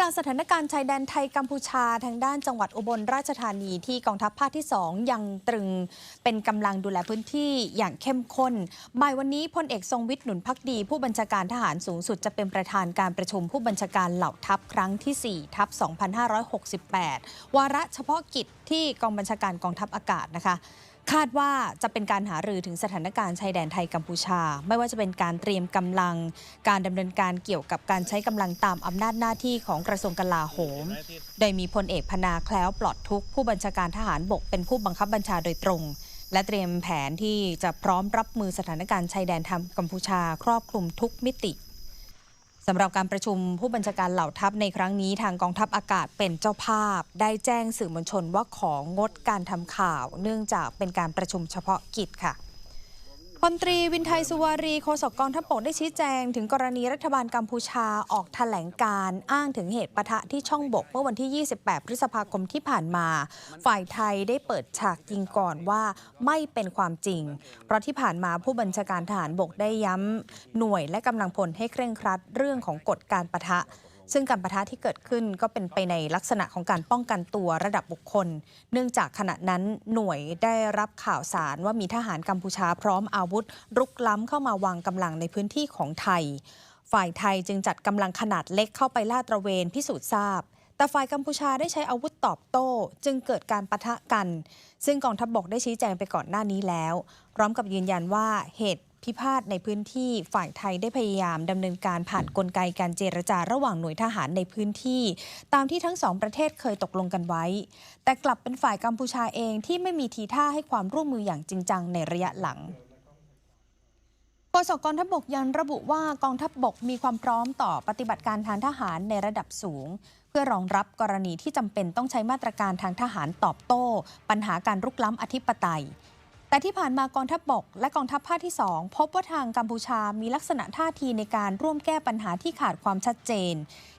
กลางสถานการณ์ชายแดนไทยกัมพูชาทางด้านจังหวัดอุบลราชธานีที่กองทัพภาคที่ 2 ยังตรึงเป็นกำลังดูแลพื้นที่อย่างเข้มข้นบ่ายวันนี้พลเอกทรงวิทย์หนุนพักดี ผู้บัญชาการทหารสูงสุดจะเป็นประธานการประชุมผู้บัญชาการเหล่าทัพครั้งที่4ทัพ2568 วาระเฉพาะกิจที่กองบัญชาการกองทัพอากาศนะคะ คาดว่าจะเป็นการหารือถึงสถานการณ์ชายแดนไทยกัมพูชา ไม่ว่าจะเป็นการเตรียมกำลัง การดำเนินการเกี่ยวกับการใช้กำลังตามอำนาจหน้าที่ของกระทรวงกลาโหม โดยมีพลเอกพนาแคล้วปลอดทุกผู้บัญชาการทหารบกเป็นผู้บังคับบัญชาโดยตรง และเตรียมแผนที่จะพร้อมรับมือสถานการณ์ชายแดนทากัมพูชา ครอบคลุมทุกมิติ สำหรับการประชุมผู้บัญชาการเหล่าทัพในครั้งนี้ทางกองทัพอากาศเป็นเจ้าภาพ ได้แจ้งสื่อมวลชนว่าของงดการทำข่าว เนื่องจากเป็นการประชุมเฉพาะกิจค่ะ พลตรีวินไทยสุวารีโฆษกกองทัพบกได้ชี้แจง ถึงกรณีรัฐบาลกัมพูชาออกแถลงการอ้างถึงเหตุปะทะที่ช่องบกเมื่อวันที่ 28 พฤษภาคมที่ผ่านมา ฝ่ายไทยได้เปิดฉากยิงก่อนว่าไม่เป็นความจริง เพราะที่ผ่านมาผู้บัญชาการทหารบกได้ย้ำหน่วยและกำลังพลให้เคร่งครัดเรื่องของกฎการปะทะ ซึ่งการประทะที่เกิดขึ้นก็เป็นไปในลักษณะของการป้องกันตัวระดับบุคคล เนื่องจากขณะนั้นหน่วยได้รับข่าวสารว่ามีทหารกัมพูชาพร้อมอาวุธ รุกล้ำเข้ามาวางกำลังในพื้นที่ของไทย ฝ่ายไทยจึงจัดกำลังขนาดเล็กเข้าไปลาดตระเวนพิสูจน์ทราบ แต่ฝ่ายกัมพูชาได้ใช้อาวุธตอบโต้ จึงเกิดการปะทะกัน ซึ่งกองทัพบบกได้ชี้แจงไปก่อนหน้านี้แล้ว พร้อมกับยืนยันว่าเหตุพิพาทในพื้นที่ฝ่ายไทยได้พยายามดำเนินการผ่านนกลไกการเจรจาระหว่างหน่วยทหารในพื้นที่ ตามที่ทั้งสองประเทศเคยตกลงกันไว้ แต่กลับเป็นฝ่ายกัมพูชาเองที่ไม่มีทีท่าให้ความร่วมมืออย่างจริงจังในระยะหลังโฆษกกองทัพบกยังระบุว่ากองทัพบกมีความพร้อมต่อปฏิบัติการทางทหารในระดับสูง พื่อรองรับกรณีที่จำเป็นต้องใช้มาตรการทางทหารตอบโต้ ปัญหาการรุกล้ำอธิปไตย แต่ที่ผ่านมากองทัพบบก และกองทัพภาคที่ 2 พบว่าทางกัมพูชามีลักษณะท่าทีในการร่วมแก้ปัญหาที่ขาดความชัดเจน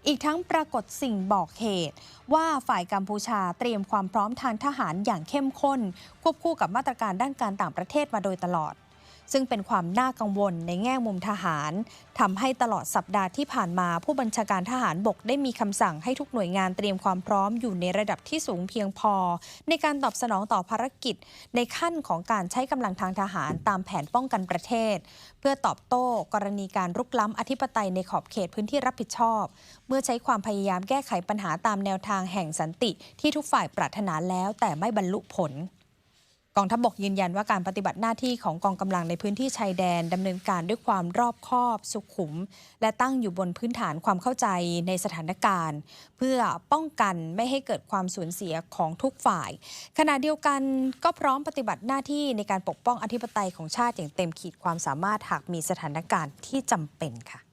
อีกทั้งปรากฏสิ่งบอกเหตุ ว่าฝ่ายกัมพูชาเตรียมความพร้อมทางทหารอย่างเข้มข้น ควบคู่กับมาตรการด้านการต่างประเทศมาโดยตลอด ซึ่งเป็นความน่ากังวลในแง่มุมทหารทำให้ตลอดสัปดาห์ที่ผ่านมา ผู้บัญชาการทหารบกได้มีคำสั่งให้ทุกหน่วยงานเตรียมความพร้อมอยู่ในระดับที่สูงเพียงพอ ในการตอบสนองต่อภารกิจ ในขั้นของการใช้กำลังทางทหารตามแผนป้องกันประเทศ เพื่อตอบโต้กรณีการรุกล้ำอธิปไตยในขอบเขตพื้นที่รับผิดชอบ เมื่อใช้ความพยายามแก้ไขปัญหาตามแนวทางแห่งสันติ ที่ทุกฝ่ายปรารถนาแล้วแต่ไม่บรรลุผล องทัพบบกยืนยันว่าการปฏิบัติหน้าที่ของกองกำลังในพื้นที่ชายแดนดำเนินการด้วยความรอบคอบสุขุม และตั้งอยู่บนพื้นฐานความเข้าใจในสถานการณ์ เพื่อป้องกันไม่ให้เกิดความสูญเสียของทุกฝ่าย ขณะเดียวกันก็พร้อมปฏิบัติหน้าที่ในการปกป้องอธิปไตยของชาติอย่างเต็มขีดความสามารถหากมีสถานการณ์ที่จำเป็นค่ะ